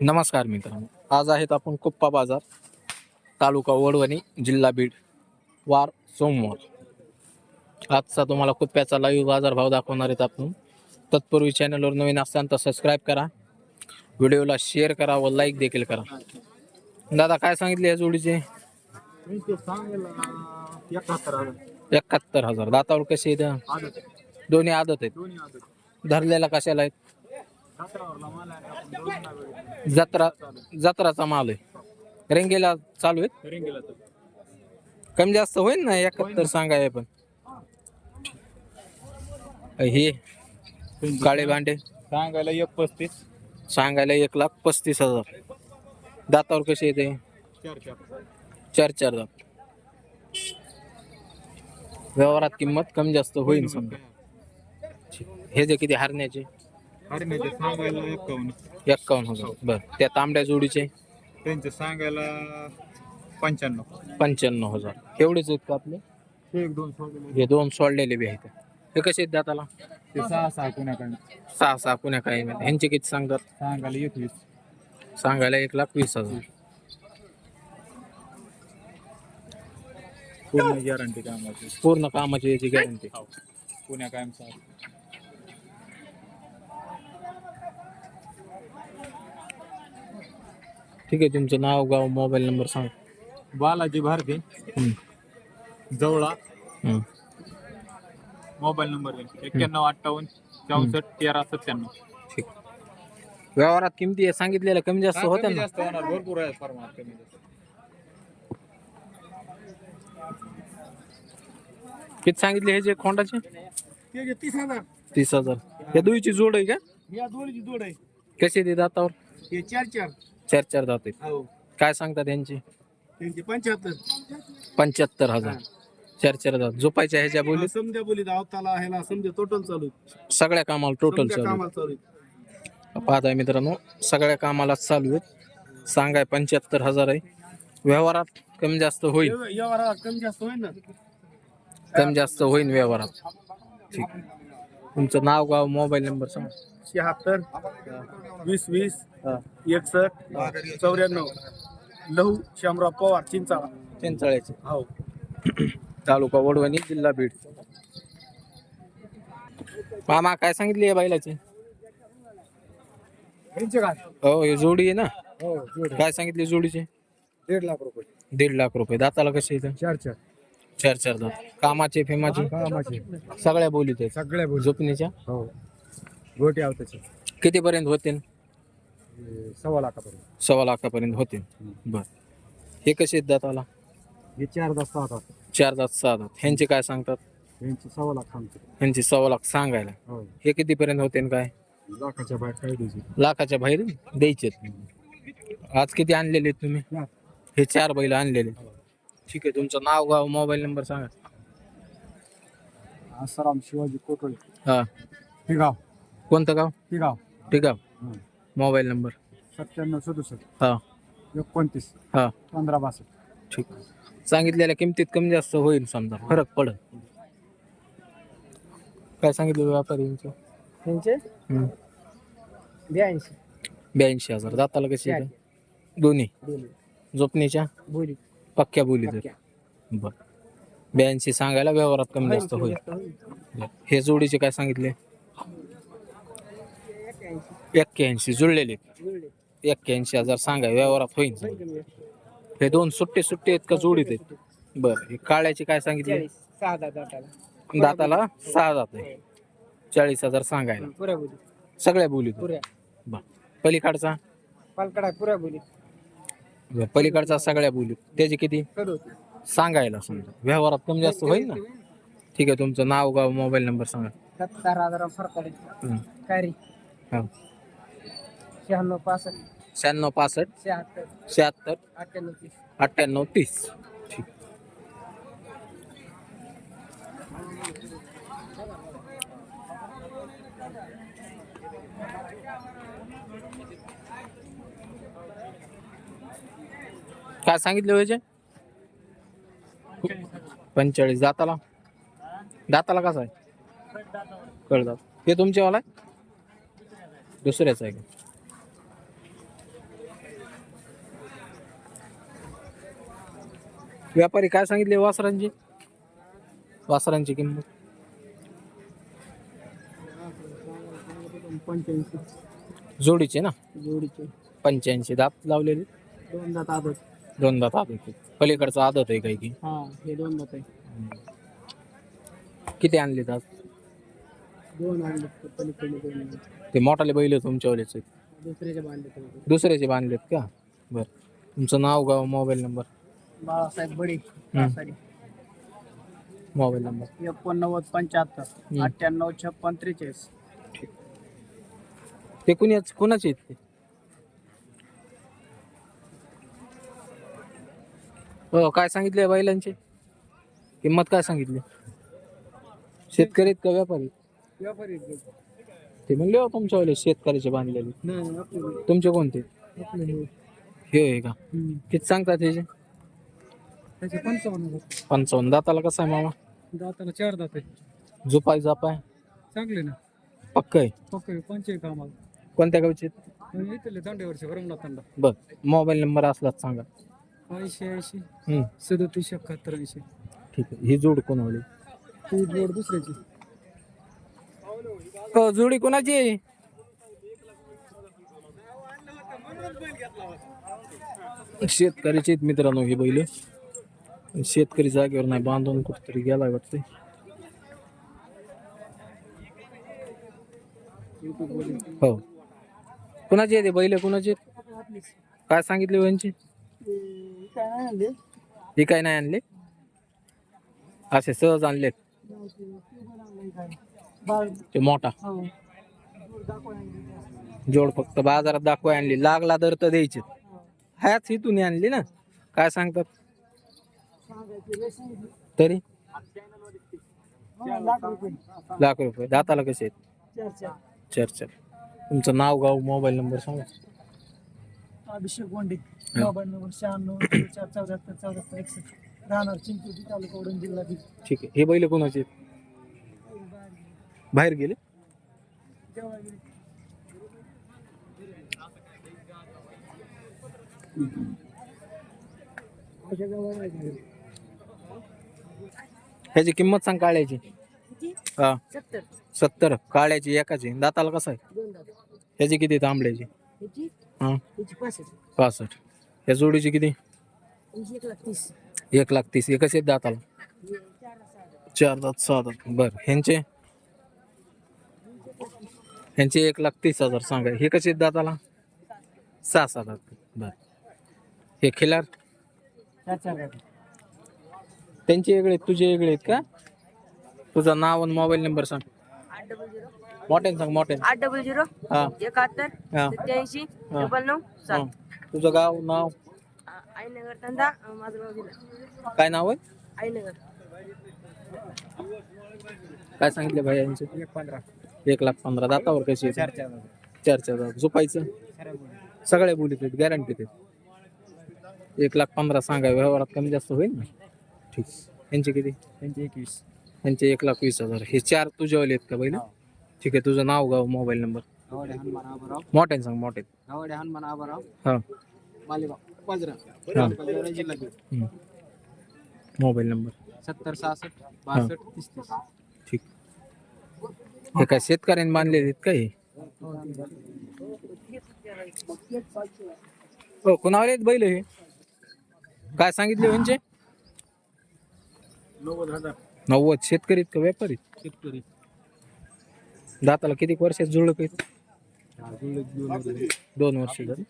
नमस्कार मित्रांनो. आज आहेत आपण कुप्पा बाजार तालुका वडवणी जिल्हा बीड वार सोमवार. आजचा तुम्हाला कुप्प्याचा लाईव्ह बाजार भाव दाखवणार आहेत आपण. तत्पूर्वी चॅनलवर नवीन असताना तर सबस्क्राईब करा. व्हिडिओला शेअर करा व लाईक देखील करा. दादा काय सांगितले या जोडीचे? एकाहत्तर हजार. दातावर कसे आहेत? दोन्ही आदत आहेत. धरलेला कशाला आहेत? जत्रा जत्राचा माल आहे. रेंगेला चालू आहेत? कमी जास्त होईल ना? एकाहत्तर सांगाय पण. हे काळे भांडे. सांगायला एक पस्तीस. सांगायला एक लाख पस्तीस हजार. दातावर कसे येते? चार चार. चार चार दात. व्यवहारात किंमत कमी जास्त होईल समजा. हे जे किती हारण्याचे? ते सांगायला एकावन्न. एक्कावन्न हजार. बर. त्या तांबड्या जोडीचे? त्यांचे सांगायला पंच्याण्णव. पंच्याण्णव हजार. एवढेच आहेत का आपले? हे एक दोन सोडले हे दोन सोडलेले बी आहेत. हे कसे आहेत दाताला? ते सहा सहा पुण्याकडे सहा सहा पुण्या काही ह्यांचे किती सांगतात? सांगायला एकवीस. सांगायला एक लाख वीस हजार. पूर्ण गॅरंटी कामाची. पूर्ण कामाची याची गॅरंटी पुण्या कायम ठीक आहे तुमचं नाव गाव मोबाईल नंबर सांग. बालाजी भारती. जवळा. मोबाईल नंबर एक्क्याण्णव अठ्ठावन्न चौसष्ट तेरा सत्त्याण्णव. ठीक. व्यवहारात किमती आहे? सांगितलेल्या कमी जास्त होत्या ना? जास्त होणार. भरपूर आहे फॉर्मात कमी जास्त. किती सांगितले हे जे खोंडाचे? ते तीस हजार. तीस हजार. या दुईची जोड आहे का? या दोन्हीची जोड आहे. कशी ते दातावर? हे चार चार. चार चार दात आहेत हो. काय सांगतात यांची? त्यांचे पंच्याहत्तर. पंच्याहत्तर हजार. चार चार दात झोपायच्या ह्याच्या बोली? समजा बोली धावताला ह्याला समजा टोटल चालू सगळ्या कामाला टोटल समजा चालू कामाला चालू आहे. पाहताय मित्रांनो सगळ्या कामाला चालू आहेत. सांगाय पंच्याहत्तर हजार आहे. व्यवहारात कमी जास्त होईल. एव- एवढा कमी जास्त होईल ना? कमी जास्त होईल व्यवहारात. ठीक. तुमचं नाव गाव मोबाईल नंबर सांग. शहात्तर वीस वीस एकसष्ट चौऱ्याण्णव. लहू शामराव पवार चिंचाळा. चिंचाळ्याचे. हो. तालुका वडवणी जिल्हा बीड. मामा काय सांगितली बैलाची? हो हे जोडी आहे ना? हो जोड. काय सांगितली जोडीचे? दीड लाख रुपये. दीड लाख रुपये. दाताला कसे इथं चार चार. चार चार दात. कामाचे फेमाचे? कामाचे. सगळ्या बोलीत सगळ्या बोल झोपणीच्या? हो. गोटे आवताचे कितीपर्यंत होतील? सव्वा लाखापर्यंत. सव्वा लाखापर्यंत होतील. बर. हे कसे आहेत दाताला? हे चार दस सहा तास चार दात सहा दात. ह्यांचे काय सांगतात? यांचे सव्वा लाख थांबते ह्यांचे सव्वा लाख सांगायला. हो. हे कितीपर्यंत होते काय? लाखाच्या बाहेर काय द्यायची लाखाच्या बाहेर द्यायचे आज किती आणलेले आहेत तुम्ही. हे चार बैल आणलेले. ठीक आहे तुमचं नाव गाव मोबाईल नंबर सांगा. आसाराम शिवाजी कोटळे. हा. हे गाव. कोणतं गाव? गाव ठीक आहे मोबाईल नंबर. सत्त्याण्णव सदुसष्ट. हा. एकोणतीस. हा. पंधरा बासष्ट. ठीक. सांगितलेल्या किमतीत कमी जास्त होईल समजा. फरक पडत काय सांगितलं व्यापारींचं त्यांचे हम्म. ब्याऐंशी. ब्याऐंशी हजार. दाताला कशी आहे? दोन्ही? जोपणीच्या बोली पक्क्या बोलीत बर. ब्याऐंशी सांगायला व्यवहारात कमी जास्त होईल. हे जोडीचे काय सांगितले? एक्क्याऐंशी. जुळलेले एक्क्याऐंशी हजार सांगा व्यवहारात होईल. हे दोन सुट्टे सुट्टे आहेत का जोडीत आहेत? बर हे काळ्याचे काय सांगितले? सहा दाताला. दाताला सहा दात आहे चाळीस हजार सांगायला. पुऱ्या बोली. सगळ्या बोलीत पुऱ्या. बर. पलीकडचा? पालकडा पुऱ्या बोली. बरं, पलीकडचा सगळ्या बोलीत त्याचे किती? सांगायला समजा. व्यवहारात कमी जास्त होईल ना? ठीक आहे तुमचं नाव गाव मोबाईल नंबर सांगा. सत्तर हजार फरक हं. काय रे? हा. शहाण्णव पासष्ट. शहाण्णव पासष्ट. शहात्तर. शहात्तर. अठ्ठ्याण्णव तीस. अठ्ठ्याण्णव तीस. ठीक काय सांगितले व्हायचे पंचेचाळीस. दाताला? दाताला कसा आहे? कळदात हे तुमच्यावाला आहे? दुसऱ्याच आहे व्यापारी काय सांगितले वासरांची? वासरांची किंमत? जोडीचे ना? जोडीचे. पंच्याऐंशी दात लावलेले? दोन दात आदत. दोन दात आदत. पलीकडचा आदत आहे काही की? हा हे दोन दात आहे. किती आणले दात? दोन आणले पलीकडे दोन आणले. ते मोठाले बैल तुमच्यावालेच आहेत? दुसऱ्याचे बांधले दुसऱ्याचे बांधलेत का? बर. तुमचं नाव गाव mobile number? Balasaheb Bade Kasari. Mobile number? एकोणनव्वद पंच्याहत्तर. अठ्ठ्याण्णव छप्पन त्रेचाळीस. ते कुणाच कुणाचे आहेत ते? हो काय सांगितले बैलांची? किंमत काय सांगितली? शेतकरी आहेत का व्यापारी? व्यापारी ते म्हणले हो तुमच्यावाले शेतकऱ्याचे बांधलेले नाही आपले तुमचे कोणते? आपले हे आहे का? किती सांगतात त्याचे त्याचे पंचावन्न पंचावन्न. दाताला कसं आहे मामा? दाताला चार दात आहे झोपाय जापाय चांगले ना. पक्क आहे? पक्क पंचे कामाला कोणत्या गावचे इथले दांडेवरचे भरमला तांडा. बर. मोबाईल नंबर असलाच सांगा. ऐंशी ऐंशी. हम्म, सदतीस एकाहत्तर ऐंशी. ठीक आहे. ही जोड कोणावली? ती जोड दुसऱ्याची. हो जोडी कोणाची आहे? शेतकऱ्याचे आहेत मित्रांनो हे बैल. शेतकरी जागेवर नाही बांधून कुठतरी गेला वाटतंय. हो. कुणाचे आहे ते बैल कुणाचे आहेत? काय सांगितले यांची? हे काय नाही आणले? असे सहज आणलेत. ते मोठा. जोड फक्त बाजारात दाखवाय आणली. लागला दर तर द्यायचे. ह्याच इथून आणली ना. काय सांगतात? तरी? लाख रुपये. दाताला कसे आहेत? चार चार. तुमचं नाव गाव मोबाईल नंबर सांगा. अभिषेक गोंडे. मोबाईल नंबर शहाण्णव चार चौऱ्याहत्तर चौऱ्याहत्तर एकसष्ट. राहणार चिंचोली तालुका उडून जिल्हा ठीक आहे. हे बैल कोणाचे आहेत? बाहेर गेले? ह्याची किंमत सांग काळ्याची. हा. सत्तर. काळ्याची एकाची. दाताला कसं आहे? ह्याची किती तांबड्याची. हा. पासष्ट. ह्या जोडीची किती? एक लाख तीस. एक लाख तीस. एकच आहेत दाताला? चार दात सहा दात. बर. ह्यांचे? ह्यांचे एक लाख तीस हजार सांगा. हे कसे आहेत दाताला? सहा सहा दात बर. हे खिलार? त्यांचे वेगळे आहेत तुझे वेगळे आहेत का? तुझं नाव आणि मोबाईल नंबर सांग. मोठ्याने सांग मोठ्याने. आठ डबल झिरो हा. एकाहत्तर हा. सत्याऐंशी. डबल नऊ हा. सात तुझं गाव नाव? आईनगर धंदा माझं गाव दिला काय नाव आहे? आईनगर. काय सांगितले भाई यांचे? एक पंधरा. एक लाख पंधरा दातावर कशी आहेत? चार चार चार चार दात. झोपायचं? सगळ्या बोलीत आहेत गॅरंटीत आहेत. एक लाख पंधरा सांगा व्यवहारात कमी जास्त होईल ना? ठीक. यांचे किती? त्यांचे एकवीस. यांचे एक लाख वीस हजार. हे चार तुझ्यावाले आहेत का पहिले ठीक आहे तुझं नाव गाव मोबाईल नंबर. गावडे हनुमान आबाराव. मोठ्याने सांग मोठे गावडे हनुमान आबाराव. हा. मालेगाव पाजरा हा. पाजरा जिल्हा बीड. हम्म. Mobile number. सत्तर सहासष्ट बासष्ट तीस तीस. हे काय शेतकऱ्यांनी बांधलेले आहेत का हे? हो कुणावर आहेत बैल हे? काय सांगितले यांचे नव्वद हजार. नव्वद शेतकरी का व्यापारी? शेतकरी. दाताला किती वर्षात जुळलं काही दोन वर्ष. झाली.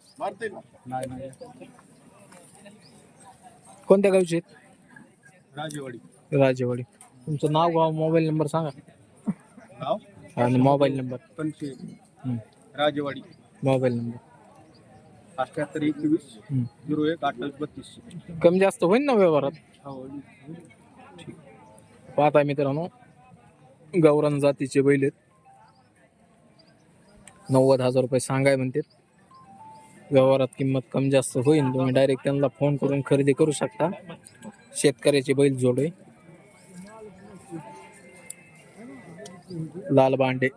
कोणत्या गावचे आहेत? राजेवाडी. राजेवाडी. तुमचं नाव गाव मोबाईल नंबर सांगा. आणि मोबाईल नंबर. पंचे. राजेवाडी. Mobile number. अठ्याहत्तर एकवीस हम्म. झिरो एक अठ्ठावीस बत्तीस. कमी जास्त होईल ना व्यवहारात? हो पाहताय मित्रांनो गौरण जातीचे बैल आहेत. नव्वद हजार रुपये सांगाय म्हणतात. व्यवहारात किंमत कमी जास्त होईल तुम्ही डायरेक्ट त्यांना फोन करून खरेदी करू शकता. शेतकऱ्याचे बैल जोडे. लाल बांडे.